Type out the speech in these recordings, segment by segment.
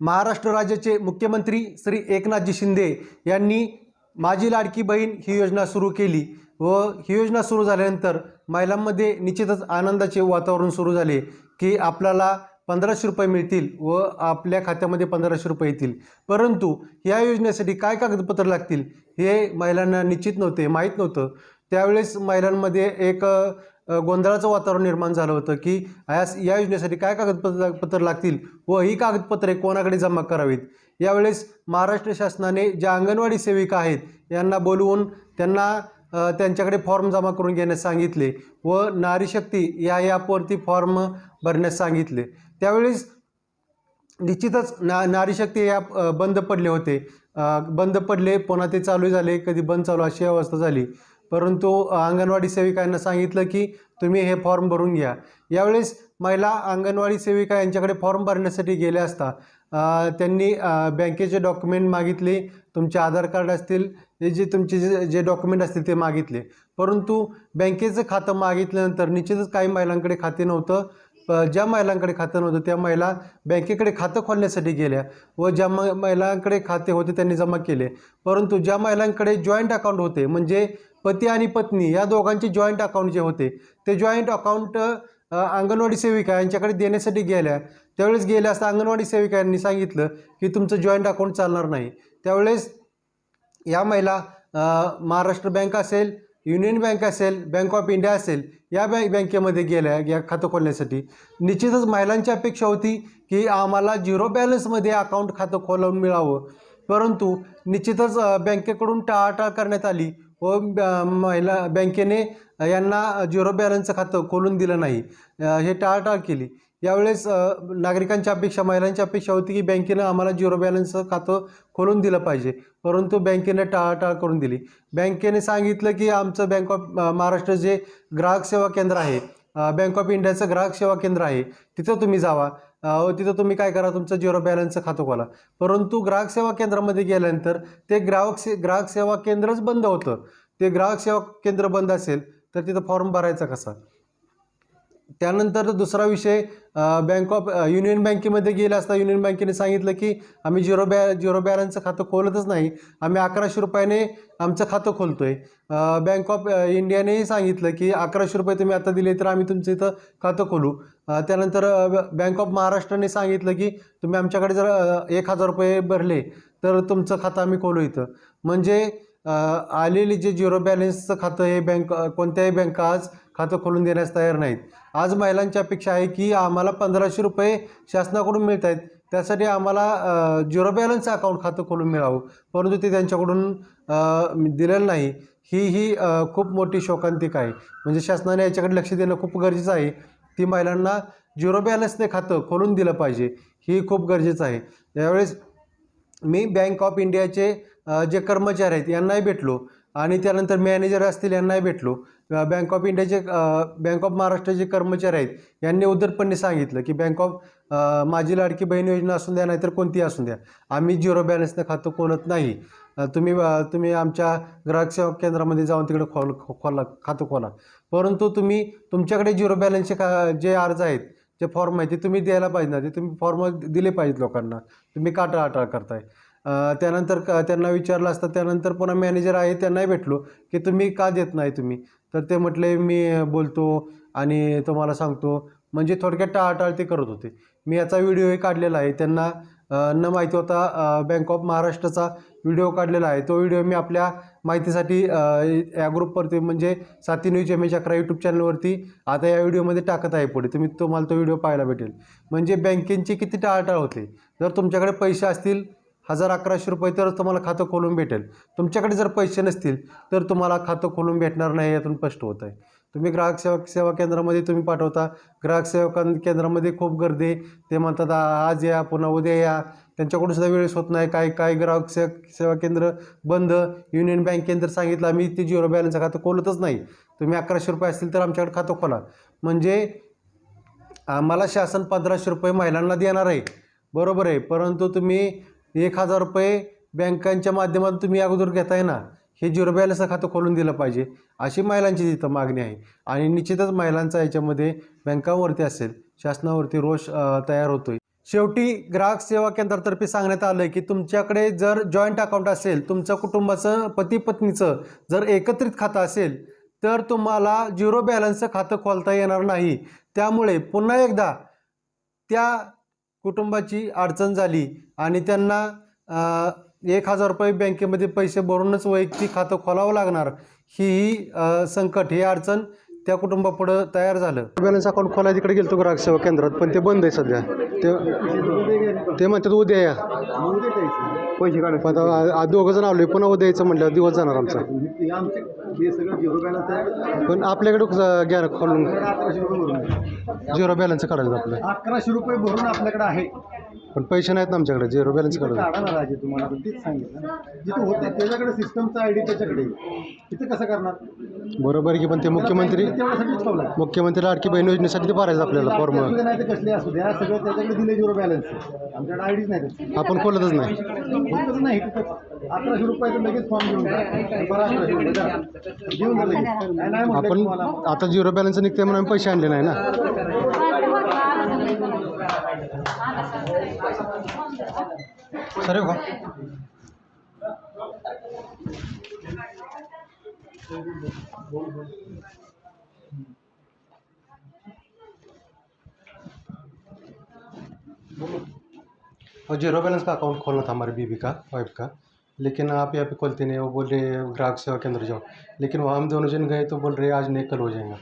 महाराष्ट्र राज्याचे मुख्यमंत्री श्री एकनाथजी शिंदे यांनी माझी लाडकी बहीण ही योजना सुरू केली व ही योजना सुरू झाल्यानंतर महिलांमध्ये निश्चितच आनंदाचे वातावरण सुरू झाले की आपल्याला पंधराशे रुपये मिळतील व आपल्या खात्यामध्ये पंधराशे रुपये येतील. परंतु या योजनेसाठी काय कागदपत्र लागतील हे महिलांना निश्चित नव्हते माहीत नव्हतं. त्यावेळेस महिलांमध्ये एक गोंधळाचं वातावरण निर्माण झालं होतं की या या योजनेसाठी काय कागदपत्र पत्र लागतील व ही कागदपत्रे कोणाकडे जमा करावीत? यावेळेस महाराष्ट्र शासनाने ज्या अंगणवाडी सेविका आहेत यांना बोलवून त्यांना त्यांच्याकडे फॉर्म जमा करून घेण्यास सांगितले व नारी शक्ती या ॲपवरती फॉर्म भरण्यास सांगितले. त्यावेळेस निश्चितच ना नारी शक्ती ॲप बंद पडले होते. बंद पडले पुन्हा ते चालू झाले कधी बंद चालू अशी अवस्था झाली. परंतु अंगणवाडी सेविकांना सांगितलं की तुम्ही हे फॉर्म भरून घ्या. यावेळेस महिला अंगणवाडी सेविका यांच्याकडे फॉर्म भरण्यासाठी गेल्या असता त्यांनी बँकेचे डॉक्युमेंट मागितले तुमचे आधार कार्ड असतील हे जे तुमचे जे जे डॉक्युमेंट असतील ते मागितले. परंतु बँकेचं खातं मागितल्यानंतर निश्चितच काही महिलांकडे खाते नव्हतं. ज्या महिलांकडे खातं नव्हतं त्या महिला बँकेकडे खातं खोलण्यासाठी गेल्या व ज्या म महिलांकडे खाते होते त्यांनी जमा केले. परंतु ज्या महिलांकडे जॉईंट अकाउंट होते म्हणजे पती आणि पत्नी या दोघांचे जॉईंट अकाउंट जे होते ते जॉईंट अकाउंट अंगणवाडी सेविका यांच्याकडे देण्यासाठी गेल्या. त्यावेळेस गेल्या असता अंगणवाडी सेविका यांनी सांगितलं की तुमचं जॉईंट अकाउंट चालणार नाही. त्यावेळेस या महिला महाराष्ट्र बँक असेल युनियन बँक असेल बँक ऑफ इंडिया असेल या बँक बँकेमध्ये गेल्या या खातं खोलण्यासाठी. निश्चितच महिलांची अपेक्षा होती की आम्हाला झिरो बॅलन्समध्ये अकाउंट खातं खोलवून मिळावं. परंतु निश्चितच बँकेकडून टाळाटाळ करण्यात आली व महिला बँकेने यांना झिरो बॅलन्सचं खातं खोलून दिलं नाही. हे टाळाटाळ केली. यावेळेस नागरिकांच्या नागरिकांची अपेक्षा महिलांची अपेक्षा होती की बँकेनं आम्हाला झिरो बॅलन्सचं खातं खोलून दिलं पाहिजे. परंतु बँकेने टाळाटाळ करून दिली. बँकेने सांगितलं की आमचं बँक ऑफ महाराष्ट्र जे ग्राहक सेवा केंद्र आहे बँक ऑफ इंडियाचं ग्राहक सेवा केंद्र आहे तिथं तुम्ही जावा. तिथं तुम्ही काय करा तुमचं झिरो बॅलन्सचं खातं खोला. परंतु ग्राहक सेवा केंद्रामध्ये गेल्यानंतर ते ग्राहक से ग्राहक सेवा केंद्रच बंद होतं. ते ग्राहक सेवा केंद्र बंद असेल तर तिथं फॉर्म भरायचा कसा? त्यानंतर दुसरा विषय बँक ऑफ युनियन बँकेमध्ये गेला असता युनियन बँकेने सांगितलं की आम्ही झिरो बॅ झिरो बॅलन्सचं खातं खोलतच नाही. आम्ही अकराशे रुपयाने आमचं खातं खोलतो आहे बँक ऑफ इंडियानेही सांगितलं की अकराशे रुपये तुम्ही आता दिले तर आम्ही तुमचं इथं खातं खोलू. त्यानंतर बँक ऑफ महाराष्ट्राने सांगितलं की तुम्ही आमच्याकडे जर एक हजार रुपये भरले तर तुमचं खातं आम्ही खोलू इथं. म्हणजे आलेली जे झिरो बॅलन्सचं खातं हे बँक कोणत्याही बँका आज खातं खोलून देण्यास तयार नाहीत. आज महिलांची अपेक्षा आहे की आम्हाला पंधराशे रुपये शासनाकडून मिळत आहेत त्यासाठी आम्हाला झिरो बॅलन्सचं अकाउंट खातं खोलून मिळावं. परंतु ते त्यांच्याकडून दिलेलं नाही. ही ही खूप मोठी शोकांतिक आहे. म्हणजे शासनाने याच्याकडे लक्ष देणं खूप गरजेचं आहे. ती महिलांना झिरो बॅलन्सने खातं खोलून दिलं पाहिजे. ही खूप गरजेचं आहे. यावेळेस मी बँक ऑफ इंडियाचे जे कर्मचारी आहेत यांनाही भेटलो. आणि त्यानंतर मॅनेजर असतील यांनाही भेटलो. बँक ऑफ इंडियाचे बँक ऑफ महाराष्ट्राचे कर्मचारी आहेत. यांनी उद्धटपणे सांगितलं की बँक ऑफ माझी लाडकी बहीण योजना असून द्या नाहीतर कोणतीही असून द्या. आम्ही झिरो बॅलन्सनं खातं खोलत नाही. तुम्ही तुम्ही आमच्या ग्राहक सेवा केंद्रामध्ये जाऊन तिकडे खोल खोला खातं खोला. परंतु तुम्ही तुमच्याकडे झिरो बॅलन्सचे का जे अर्ज आहेत जे फॉर्म आहे ते तुम्ही द्यायला पाहिजे ना. ते तुम्ही फॉर्म दिले पाहिजेत लोकांना. तुम्ही का टाळाटाळ करताय. त्यानंतर क त्यांना विचारलं असतं त्यानंतर पुन्हा मॅनेजर आहे त्यांनाही भेटलो की तुम्ही का देत नाही तुम्ही? तर ते म्हटले मी बोलतो आणि तुम्हाला सांगतो. म्हणजे थोडक्यात टाळाटाळ ते करत होते. मी याचा व्हिडिओही काढलेला आहे. त्यांना न माहिती होता बँक ऑफ महाराष्ट्राचा व्हिडिओ काढलेला आहे. तो व्हिडिओ मी आपल्या माहितीसाठी या ग्रुपवरती म्हणजे साती न्यूज एम एच अकरा यूट्यूब चॅनलवरती आता या व्हिडिओमध्ये टाकत आहे पुढे. तुम्ही तुम्हाला तो व्हिडिओ पाहायला भेटेल. म्हणजे बँकेंची किती टाळाटाळ होते. जर तुमच्याकडे पैसे असतील हजार अकराशे रुपये तरच तुम्हाला खातं खोलून भेटेल. तुमच्याकडे जर पैसे नसतील तर तुम्हाला खातं खोलून भेटणार नाही यातून स्पष्ट होत आहे तुम्ही ग्राहक सेवा सेवा केंद्रामध्ये तुम्ही पाठवता. ग्राहक सेवा केंद्रामध्ये खूप गर्दी. ते म्हणतात आज या पुन्हा उद्या या. त्यांच्याकडून सुद्धा वेळेस होत नाही. काय काय ग्राहक सेवा सेवा केंद्र बंद. युनियन बँक केंद्र सांगितलं आम्ही ते झिरो बॅलन्सचं खातं खोलतच नाही. तुम्ही अकराशे रुपये असतील तर आमच्याकडे खातं खोला. म्हणजे आम्हाला शासन पंधराशे रुपये महिलांना देणार आहे. बरोबर आहे. परंतु तुम्ही एक हजार रुपये बँकांच्या माध्यमातून तुम्ही अगोदर घेताय ना हे झिरो बॅलन्सचं खातं खोलून दिलं पाहिजे अशी महिलांची तिथं मागणी आहे. आणि निश्चितच महिलांचा याच्यामध्ये बँकांवरती असेल शासनावरती रोष तयार होतो आहे शेवटी ग्राहक सेवा केंद्रातर्फे सांगण्यात आलं आहे की तुमच्याकडे जर जॉईंट अकाउंट असेल तुमच्या कुटुंबाचं पती पत्नीचं जर एकत्रित खातं असेल तर तुम्हाला झिरो बॅलन्सचं खातं खोलता येणार नाही. त्यामुळे पुन्हा एकदा त्या कुटुंबाची अडचण झाली आणि त्यांना एक हजार रुपये बँकेमध्ये पैसे भरूनच वैयक्तिक खातं खोलावं लागणार ही ही संकट ही अडचण त्या कुटुंबापुढं तयार झालं. बॅलन्स अकाउंट खोलायला तिकडे गेलो ग्राहक सेवा केंद्रात पण ते बंद आहे सध्या. ते ते म्हणतात उद्या या. पैसे आता दोघं जण आलोय पुन्हा उद्या यायचं म्हटल्यावर दिवस जाणार आमचा. आमचे सगळं झिरो बॅलन्स आहे. पण आपल्याकडे घ्या खोलून. झिरो बॅलन्स काढायचं आपलं अकराशे रुपये भरून आपल्याकडे आहे. पण पैसे नाहीत ना आमच्याकडे झिरो बॅलन्स तिथं काढायचं काढा ना राजे तुम्हाला पण तेच सांगितलं ना. जिथं होते त्याच्याकडे सिस्टमचा आयडी त्याच्याकडे. तिथं कसं करणार? बरोबर आहे की पण ते मुख्यमंत्री तेवढ्यासाठीच मुख्यमंत्री लाडकी बहीण योजनेसाठी ते भरायचं आपल्याला फॉर्म नाही तर कसले असू द्या सगळं त्याच्याकडे दिले झिरो बॅलन्स आमच्याकडे आयडीच नाही त्याची. आपण खोलतच नाही. होतच नाही. तिथं अकराशे रुपयाचं लगेच फॉर्म घेऊन जा. बरं अकराशे रुपये द्या. घेऊन जा लगेच. नाही नाही म्हटलं आपण तुम्हाला. आता झिरो बॅलन्स निघते म्हणून आम्ही पैसे आणले नाही ना? सर का और ज़ीरो बैलेंस का अकाउंट खोलना था हमारे बीबी का वाइफ का। लेकिन आप यहाँ पे खोलते नहीं वो बोल रहे ग्राहक सेवा केंद्र जाओ। लेकिन वहाँ हम दोनों जन गए तो बोल रहे आज नहीं कल हो जाएगा।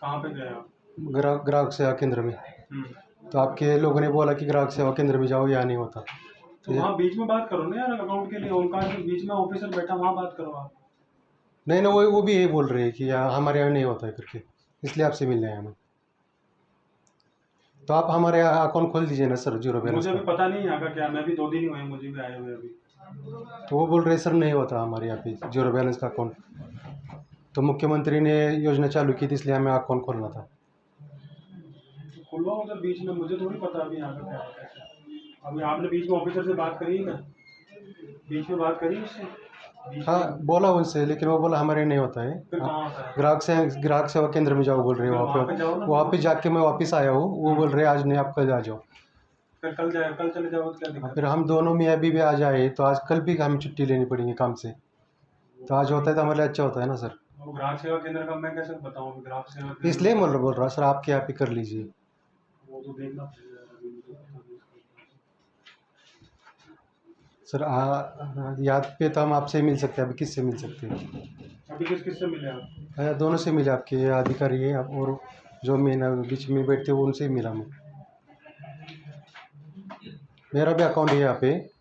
कहाँ पे गए आप? ग्राहक ग्राहक सेवा केंद्र में। हम्म। तो आपके लोगों ने बोला कि ग्राहक सेवा केंद्र में जाओ यहाँ नहीं होता। तो वहाँ बीच में बात करो ना यार अकाउंट के लिए ओमकार के बीच में ऑफिसर बैठा वहाँ बात करो आप। नहीं नहीं वो वो भी यही बोल रहे हैं कि यहाँ हमारे यहाँ नहीं होता है करके इसलिए आपसे मिलने आए हमें तो आप हमारे यहाँ अकाउंट खोल दीजिए ना सर ज़ीरो बैलेंस मुझे अभी पता नहीं यहाँ का क्या मैं भी दो दिन ही हुए हैं, मुझे भी आए हुए अभी। तो वो बोल रहे सर नहीं होता हमारे यहाँ पे ज़ीरो बैलेंस का अकाउंट तो मुख्यमंत्री ने योजना चालू की थी इसलिए हमें अकाउंट खोलना था। खुलवाओ उधर बीच में मुझे थोड़ी पता अभी यहाँ का क्या है। अभी आपने बीच में ऑफिसर से बात करी ना बीच में बात करी उससे? हाँ बोला उनसे लेकिन वो बोला हमारे नहीं होता है। होता है? ग्राहक से ग्राहक सेवा केंद्र में जाओ बोल रहे हैं वहाँ पे। वहाँ पे जाके मैं वापस आया हूँ वो बोल रहे हैं आज नहीं आप कल आ जाओ। फिर कल जाए कल चले जाओ क्या फिर हम दोनों मियाँ बीवी आज आए तो आज कल भी हमें छुट्टी लेनी पड़ेगी काम से। तो आज होता है तो हमारे लिए अच्छा होता है ना सर? ग्राहक सेवा केंद्र का मैं कैसे बताऊँ? ग्राहक सेवा इसलिए मैं बोल रहा सर आपके यहाँ पे कर लीजिए। वो तो देखना। सर हाँ याद पे तो हम आपसे ही मिल सकते हैं अभी किससे मिल सकते हैं? अभी किस किस से मिले आप? आ, दोनों से मिले आपके अधिकारी है आप और जो मेन बीच में बैठते हैं उनसे ही मिला मैं। मेरा भी अकाउंट है यहाँ पे।